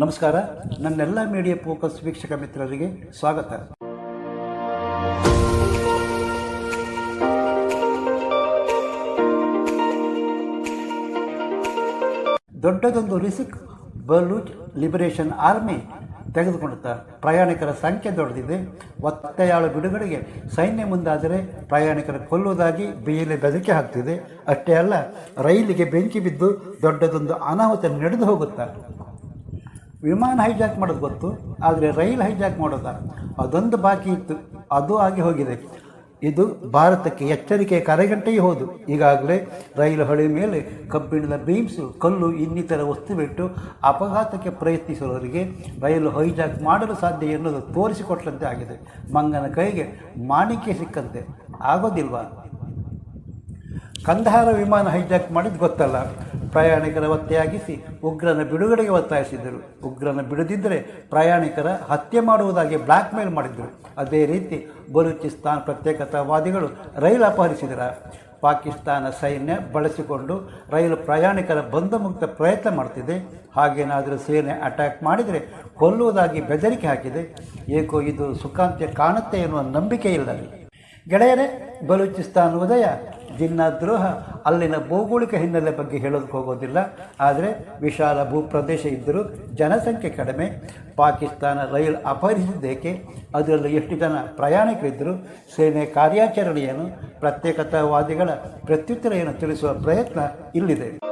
ನಮಸ್ಕಾರ. ನನ್ನೆಲ್ಲ media focus ವೀಕ್ಷಕ ಮಿತ್ರರಿಗೆ ಸ್ವಾಗತ. ದೊಡ್ಡದೊಂದು ರಿಸಿಕ್, ಬಲೂಚ್ ಲಿಬರೇಷನ್ ಆರ್ಮಿ ತೆಗೆದುಕೊಳ್ಳುತ್ತಾರೆ ಪ್ರಯಾಣಿಕರ ಸಂಖ್ಯೆ ದೊಡ್ಡದಿದೆ. ಒತ್ತೆಯಾಳು ಬಿಡುಗಡೆಗೆ ಸೈನ್ಯ ಮುಂದಾದರೆ ಪ್ರಯಾಣಿಕರ ಕೊಲ್ಲುವುದಾಗಿ ಬಿಯಲ್ಲಿ ಬೆದರಿಕೆ ಹಾಕ್ತಿದೆ. ಅಷ್ಟೇ ಅಲ್ಲ, ರೈಲಿಗೆ ಬೆಂಕಿ ಬಿದ್ದು ದೊಡ್ಡದೊಂದು ಅನಾಹುತ ನಡೆದು ಹೋಗುತ್ತಾರೆ ವಿಮಾನ ಹೈಜಾಕ್ ಮಾಡೋದು ಗೊತ್ತು, ಆದರೆ ರೈಲ್ ಹೈಜಾಕ್ ಮಾಡೋದ? ಅದೊಂದು ಬಾಕಿ ಇತ್ತು. ಅದು ಆಗಿ ಹೋಗಿದೆ. ಇದು ಭಾರತಕ್ಕೆ ಎಚ್ಚರಿಕೆಯ ಕರೆಗಂಟೆಯೇ ಹೋದು. ಈಗಾಗಲೇ ರೈಲು ಹಳಿ ಮೇಲೆ ಕಬ್ಬಿಣದ ಬೀಮ್ಸು, ಕಲ್ಲು, ಇನ್ನಿತರ ವಸ್ತು ಬಿಟ್ಟು ಅಪಘಾತಕ್ಕೆ ಪ್ರಯತ್ನಿಸುವವರಿಗೆ ರೈಲು ಹೈಜಾಕ್ ಮಾಡಲು ಸಾಧ್ಯ ಎನ್ನುವುದು ತೋರಿಸಿಕೊಟ್ಟಂತೆ ಆಗಿದೆ. ಮಂಗನ ಕೈಗೆ ಮಾಣಿಕೆ ಸಿಕ್ಕಂತೆ. ಆಗೋದಿಲ್ವಾ? ಕಂದಹಾರ ವಿಮಾನ ಹೈಜಾಕ್ ಮಾಡಿದ್ದು ಗೊತ್ತಲ್ಲ. ಪ್ರಯಾಣಿಕರ ಒತ್ತೆಯಾಗಿಸಿ ಉಗ್ರನ ಬಿಡುಗಡೆಗೆ ಒತ್ತಾಯಿಸಿದ್ದರು. ಉಗ್ರನ ಬಿಡದಿದ್ದರೆ ಪ್ರಯಾಣಿಕರ ಹತ್ಯೆ ಮಾಡುವುದಾಗಿ ಬ್ಲ್ಯಾಕ್ ಮೇಲ್ ಮಾಡಿದ್ದರು. ಅದೇ ರೀತಿ ಬಲೂಚಿಸ್ತಾನ್ ಪ್ರತ್ಯೇಕತಾವಾದಿಗಳು ರೈಲು ಅಪಹರಿಸಿದರ. ಪಾಕಿಸ್ತಾನ ಸೈನ್ಯ ಬಳಸಿಕೊಂಡು ರೈಲು ಪ್ರಯಾಣಿಕರ ಬಂಧಮುಕ್ತ ಪ್ರಯತ್ನ ಮಾಡ್ತಿದೆ. ಹಾಗೇನಾದರೂ ಸೇನೆ ಅಟ್ಯಾಕ್ ಮಾಡಿದರೆ ಕೊಲ್ಲುವುದಾಗಿ ಬೆದರಿಕೆ ಹಾಕಿದೆ. ಏಕೋ ಇದು ಸುಖಾಂತ್ಯ ಕಾಣುತ್ತೆ ಎನ್ನುವ ನಂಬಿಕೆ ಇಲ್ಲ ಗೆಳೆಯರೇ, ಬಲೂಚಿಸ್ತಾನ್ ಉದಯ ಜಿನ್ನಾ ದ್ರೋಹ ಅಲ್ಲಿನ ಭೌಗೋಳಿಕ ಹಿನ್ನೆಲೆ ಬಗ್ಗೆ ಹೇಳೋದಕ್ಕೆ ಹೋಗೋದಿಲ್ಲ. ಆದರೆ ವಿಶಾಲ ಭೂಪ್ರದೇಶ ಇದ್ದರೂ ಜನಸಂಖ್ಯೆ ಕಡಿಮೆ. ಪಾಕಿಸ್ತಾನ ರೈಲು ಅಪಹರಿಸಿದ್ದೇಕೆ ಅದರಲ್ಲಿ ಎಷ್ಟು ಜನ ಪ್ರಯಾಣಿಕರಿದ್ದರು ಸೇನೆ ಕಾರ್ಯಾಚರಣೆಯನ್ನು ಪ್ರತ್ಯೇಕತಾವಾದಿಗಳ ಪ್ರತ್ಯುತ್ತರ ಏನು ತಿಳಿಸುವ ಪ್ರಯತ್ನ ಇಲ್ಲಿದೆ.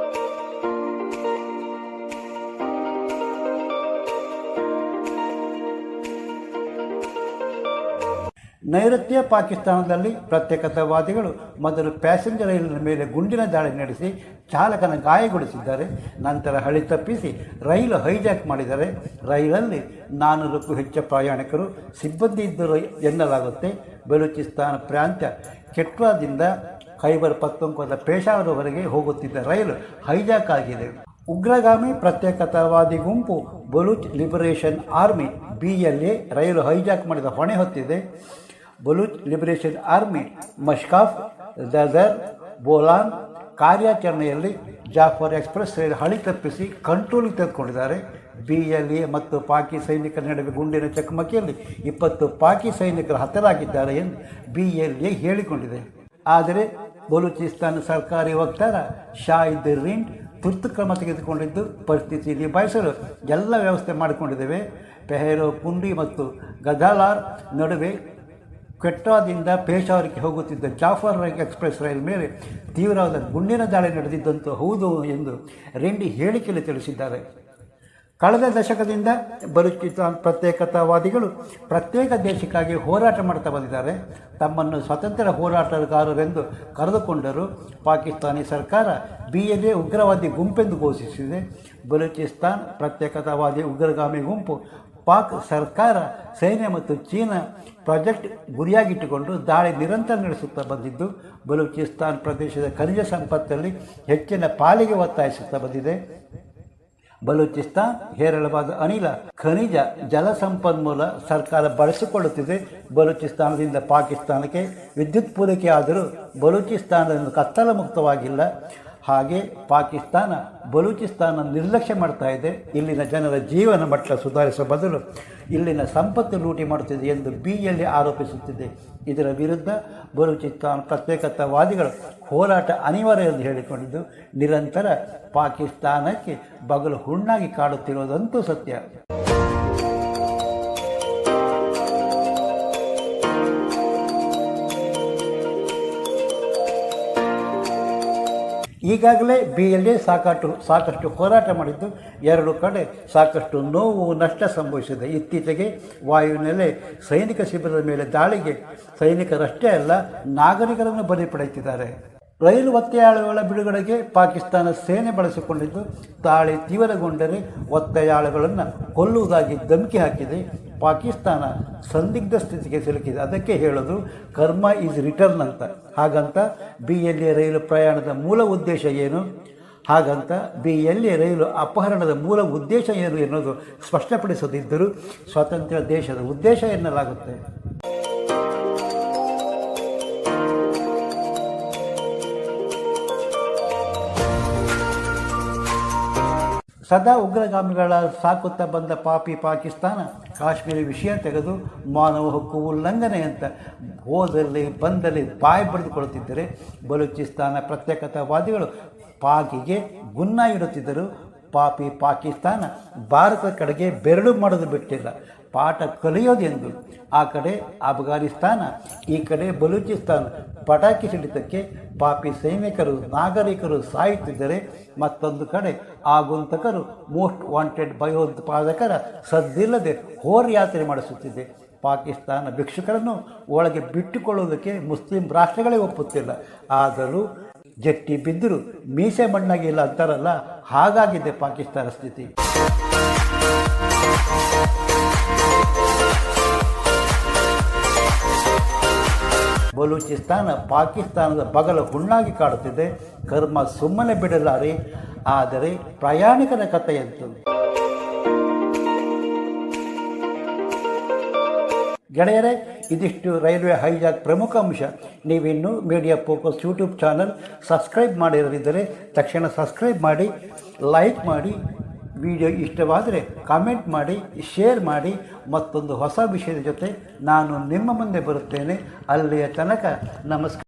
ನೈಋತ್ಯ ಪಾಕಿಸ್ತಾನದಲ್ಲಿ ಪ್ರತ್ಯೇಕತಾವಾದಿಗಳು ಮೊದಲು ಪ್ಯಾಸೆಂಜರ್ ರೈಲಿನ ಮೇಲೆ ಗುಂಡಿನ ದಾಳಿ ನಡೆಸಿ ಚಾಲಕನ ಗಾಯಗೊಳಿಸಿದ್ದಾರೆ. ನಂತರ ಹಳಿ ತಪ್ಪಿಸಿ ರೈಲು ಹೈಜಾಕ್ ಮಾಡಿದ್ದಾರೆ ರೈಲಲ್ಲಿ ನಾನ್ನೂರಕ್ಕೂ ಹೆಚ್ಚು ಪ್ರಯಾಣಿಕರು ಸಿಬ್ಬಂದಿ ಇದ್ದರು ಎನ್ನಲಾಗುತ್ತೆ. ಬಲೂಚಿಸ್ತಾನ ಪ್ರಾಂತ್ಯ ಕೆಟ್ವಾದಿಂದ ಖೈಬರ್ ಪತ್ತೊಂಬದ ಪೇಶಾವರವರೆಗೆ ಹೋಗುತ್ತಿದ್ದ ರೈಲು ಹೈಜಾಕ್ ಆಗಿದೆ. ಉಗ್ರಗಾಮಿ ಪ್ರತ್ಯೇಕತಾವಾದಿ ಗುಂಪು Baloch liberation army B L A rail hijack ಮಾಡಿದ ಹೊಣೆ ಹೊತ್ತಿದೆ. ಬಲೂಚ್ ಲಿಬರೇಷನ್ ಆರ್ಮಿ ಮಶ್ಕಾಫ್ ಜಜರ್ ಬೋಲಾನ್ ಕಾರ್ಯಾಚರಣೆಯಲ್ಲಿ ಜಾಫರ್ ಎಕ್ಸ್ಪ್ರೆಸ್ ರೈಲು ಹಳಿ ತಪ್ಪಿಸಿ ಕಂಟ್ರೋಲಿಗೆ ತೆಗೆದುಕೊಂಡಿದ್ದಾರೆ. ಬಿ ಎಲ್ ಎ ಮತ್ತು ಪಾಕಿ ಸೈನಿಕರ ನಡುವೆ ಗುಂಡಿನ ಚಕಮಕಿಯಲ್ಲಿ ಇಪ್ಪತ್ತು ಪಾಕಿ ಸೈನಿಕರು ಹತರಾಗಿದ್ದಾರೆ ಎಂದು ಬಿ ಎಲ್ ಎ ಹೇಳಿಕೊಂಡಿದೆ. ಆದರೆ ಬಲೂಚಿಸ್ತಾನ ಸರ್ಕಾರಿ ವಕ್ತಾರ ಶಾಹಿದ್ ರಿಂಡ್ ತುರ್ತು ಕ್ರಮ ತೆಗೆದುಕೊಂಡಿದ್ದು, ಪರಿಸ್ಥಿತಿ ನಿಭಾಯಿಸಲು ಎಲ್ಲ ವ್ಯವಸ್ಥೆ ಮಾಡಿಕೊಂಡಿದ್ದೇವೆ. ಪೆಹರೋ ಕುಂಡಿ ಮತ್ತು ಗದಾಲಾರ್ ನಡುವೆ ಕ್ವೆಟ್ಟಾದಿಂದ ಪೇಶಾವರಿಗೆ ಹೋಗುತ್ತಿದ್ದ ಜಾಫರ್ ಎಕ್ಸ್ಪ್ರೆಸ್ ರೈಲ್ ಮೇಲೆ ತೀವ್ರವಾದ ಗುಂಡಿನ ದಾಳಿ ನಡೆದಿದ್ದಂತೂ ಹೌದು ಎಂದು ರೆಂಡಿ ಹೇಳಿಕೆಯಲ್ಲಿ ತಿಳಿಸಿದ್ದಾರೆ. ಕಳೆದ ದಶಕದಿಂದ ಬಲೂಚಿಸ್ತಾನ್ ಪ್ರತ್ಯೇಕತಾವಾದಿಗಳು ಪ್ರತ್ಯೇಕ ದೇಶಕ್ಕಾಗಿ ಹೋರಾಟ ಮಾಡ್ತಾ ಬಂದಿದ್ದಾರೆ. ತಮ್ಮನ್ನು ಸ್ವತಂತ್ರ ಹೋರಾಟಗಾರರೆಂದು ಕರೆದುಕೊಂಡರು ಪಾಕಿಸ್ತಾನಿ ಸರ್ಕಾರ ಬಿ ಎಲ್ ಎ ಉಗ್ರವಾದಿ ಗುಂಪೆಂದು ಘೋಷಿಸಿದೆ. ಬಲೂಚಿಸ್ತಾನ್ ಪ್ರತ್ಯೇಕತಾವಾದಿ ಉಗ್ರಗಾಮಿ ಗುಂಪು ಪಾಕ್ ಸರ್ಕಾರ ಸೈನ್ಯ ಮತ್ತು ಚೀನಾ ಪ್ರಾಜೆಕ್ಟ್ ಗುರಿಯಾಗಿಟ್ಟುಕೊಂಡು ದಾಳಿ ನಿರಂತರ ನಡೆಸುತ್ತಾ ಬಂದಿದ್ದು, ಬಲೂಚಿಸ್ತಾನ್ ಪ್ರದೇಶದ ಖನಿಜ ಸಂಪತ್ತಲ್ಲಿ ಹೆಚ್ಚಿನ ಪಾಲಿಗೆ ಒತ್ತಾಯಿಸುತ್ತಾ ಬಂದಿದೆ. ಬಲೂಚಿಸ್ತಾನ್ ಹೇರಳವಾದ ಅನಿಲ, ಖನಿಜ, ಜಲ ಸಂಪನ್ಮೂಲ ಸರ್ಕಾರ ಬಳಸಿಕೊಳ್ಳುತ್ತಿದೆ. ಬಲೂಚಿಸ್ತಾನದಿಂದ ಪಾಕಿಸ್ತಾನಕ್ಕೆ ವಿದ್ಯುತ್ ಪೂರೈಕೆ ಆದರೂ ಬಲೂಚಿಸ್ತಾನದಿಂದ ಕತ್ತಲ ಮುಕ್ತವಾಗಿಲ್ಲ ಹಾಗೆ ಪಾಕಿಸ್ತಾನ ಬಲೂಚಿಸ್ತಾನ ನಿರ್ಲಕ್ಷ್ಯ ಮಾಡ್ತಾ ಇದೆ. ಇಲ್ಲಿನ ಜನರ ಜೀವನ ಮಟ್ಟ ಸುಧಾರಿಸುವ ಬದಲು ಇಲ್ಲಿನ ಸಂಪತ್ತು ಲೂಟಿ ಮಾಡುತ್ತಿದೆ ಎಂದು ಬಿ ಎಲ್ ಆರೋಪಿಸುತ್ತಿದೆ. ಇದರ ವಿರುದ್ಧ ಬಲೂಚಿಸ್ತಾನ್ ಪ್ರತ್ಯೇಕತಾವಾದಿಗಳು ಹೋರಾಟ ಅನಿವಾರ್ಯ ಎಂದು ಹೇಳಿಕೊಂಡಿದ್ದು, ನಿರಂತರ ಪಾಕಿಸ್ತಾನಕ್ಕೆ ಬಗಲು ಹುಣ್ಣಾಗಿ ಕಾಡುತ್ತಿರುವುದಂತೂ ಸತ್ಯ. ಈಗಾಗಲೇ ಬಿ ಎಲ್ ಎ ಸಾಕಷ್ಟು ಸಾಕಷ್ಟು ಹೋರಾಟ ಮಾಡಿದ್ದು ಎರಡು ಕಡೆ ಸಾಕಷ್ಟು ನೋವು ನಷ್ಟ ಸಂಭವಿಸಿದೆ. ಇತ್ತೀಚೆಗೆ ವಾಯುನೆಲೆ ಸೈನಿಕ ಶಿಬಿರದ ಮೇಲೆ ದಾಳಿಗೆ ಸೈನಿಕರಷ್ಟೇ ಅಲ್ಲ, ನಾಗರಿಕರನ್ನು ಬಲಿ ಪಡೆಯುತ್ತಿದ್ದಾರೆ. ರೈಲು ಒತ್ತೆಯಾಳುಗಳ ಬಿಡುಗಡೆಗೆ ಪಾಕಿಸ್ತಾನ ಸೇನೆ ಬಳಸಿಕೊಂಡಿದ್ದು, ದಾಳಿ ತೀವ್ರಗೊಂಡರೆ ಒತ್ತೆಯಾಳುಗಳನ್ನು ಕೊಲ್ಲುವುದಾಗಿ ಧಮಕಿ ಹಾಕಿದೆ. ಪಾಕಿಸ್ತಾನ ಸಂದಿಗ್ಧ ಸ್ಥಿತಿಗೆ ಸಿಲುಕಿದೆ. ಅದಕ್ಕೆ ಹೇಳೋದು, ಕರ್ಮ ಈಸ್ ರಿಟರ್ನ್ ಅಂತ. ಹಾಗಂತ ಬಿ ಎಲ್ ಎ ರೈಲು ಪ್ರಯಾಣದ ಮೂಲ ಉದ್ದೇಶ ಏನು? ಹಾಗಂತ ಬಿ ಎಲ್ ಎ ರೈಲು ಅಪಹರಣದ ಮೂಲ ಉದ್ದೇಶ ಏನು ಎನ್ನುವುದು ಸ್ಪಷ್ಟಪಡಿಸದಿದ್ದರೂ, ಸ್ವಾತಂತ್ರ್ಯ ದೇಶದ ಉದ್ದೇಶ ಎನ್ನಲಾಗುತ್ತೆ. ಸದಾ ಉಗ್ರಗಾಮಿಗಳ ಸಾಕುತ್ತಾ ಬಂದ ಪಾಪಿ ಪಾಕಿಸ್ತಾನ ಕಾಶ್ಮೀರ ವಿಷಯ ತೆಗೆದು ಮಾನವ ಹಕ್ಕು ಉಲ್ಲಂಘನೆ ಅಂತ ಹೋದಲ್ಲಿ ಬಂದಲ್ಲಿ ಬಾಯಿ ಬಡಿದುಕೊಳ್ಳುತ್ತಿದ್ದರೆ ಬಲೂಚಿಸ್ತಾನ ಪ್ರತ್ಯೇಕತಾವಾದಿಗಳು ಪಾಕಿಗೆ ಗುನ್ನ ಇಡುತ್ತಿದ್ದರು ಪಾಪಿ ಪಾಕಿಸ್ತಾನ ಭಾರತದ ಕಡೆಗೆ ಬೆರಳು ಮಾಡೋದು ಬಿಟ್ಟಿಲ್ಲ. ಪಾಠ ಕಲಿಯೋದೆಂದು ಆ ಕಡೆ ಅಫ್ಘಾನಿಸ್ತಾನ ಈ ಕಡೆ ಬಲೂಚಿಸ್ತಾನ ಪಟಾಕಿ ಸಿಡಿತಕ್ಕೆ ಪಾಪಿ ಸೈನಿಕರು, ನಾಗರಿಕರು ಸಾಯುತ್ತಿದ್ದರೆ ಮತ್ತೊಂದು ಕಡೆ ಆಗುಂತಕರು ಮೋಸ್ಟ್ ವಾಂಟೆಡ್ ಭಯೋತ್ಪಾದಕರ ಸದ್ದಿಲ್ಲದೆ ಹೋರ್ಯಾತ್ರೆ ಮಾಡಿಸುತ್ತಿದೆ ಪಾಕಿಸ್ತಾನ ಭಿಕ್ಷುಕರನ್ನು ಒಳಗೆ ಬಿಟ್ಟುಕೊಳ್ಳುವುದಕ್ಕೆ ಮುಸ್ಲಿಂ ರಾಷ್ಟ್ರಗಳೇ ಒಪ್ಪುತ್ತಿಲ್ಲ. ಆದರೂ ಜಟ್ಟಿ ಬಿದ್ದರೂ ಮೀಸೆ ಮಣ್ಣಾಗಿಲ್ಲ ಅಂತಾರಲ್ಲ, ಹಾಗಾಗಿದೆ ಪಾಕಿಸ್ತಾನ ಸ್ಥಿತಿ. ಬಲೂಚಿಸ್ತಾನ ಪಾಕಿಸ್ತಾನದ ಬಗಲ ಹುಣ್ಣಾಗಿ ಕಾಡುತ್ತಿದೆ. ಕರ್ಮ ಸುಮ್ಮನೆ ಬಿಡಲಾರೆ. ಆದರೆ ಪ್ರಯಾಣಿಕರ ಕಥೆಯಂತು ಗೆಳೆಯರೇ, ಇದಿಷ್ಟು ರೈಲ್ವೆ ಹೈಜಾಕ್ ಪ್ರಮುಖ ಅಂಶ. ನೀವಿನ್ನು media focus YouTube channel subscribe ಮಾಡಿರದಿದ್ದರೆ ತಕ್ಷಣ ಸಬ್ಸ್ಕ್ರೈಬ್ ಮಾಡಿ, ಲೈಕ್ ಮಾಡಿ ವಿಡಿಯೋ ಇಷ್ಟವಾದರೆ ಕಾಮೆಂಟ್ ಮಾಡಿ ಶೇರ್ ಮಾಡಿ, ಮತ್ತೊಂದು ಹೊಸ ವಿಷಯದ ಜೊತೆ ನಾನು ನಿಮ್ಮ ಮುಂದೆ ಬರುತ್ತೇನೆ. ಅಲ್ಲಿಯ ತನಕ ನಮಸ್ಕಾರ.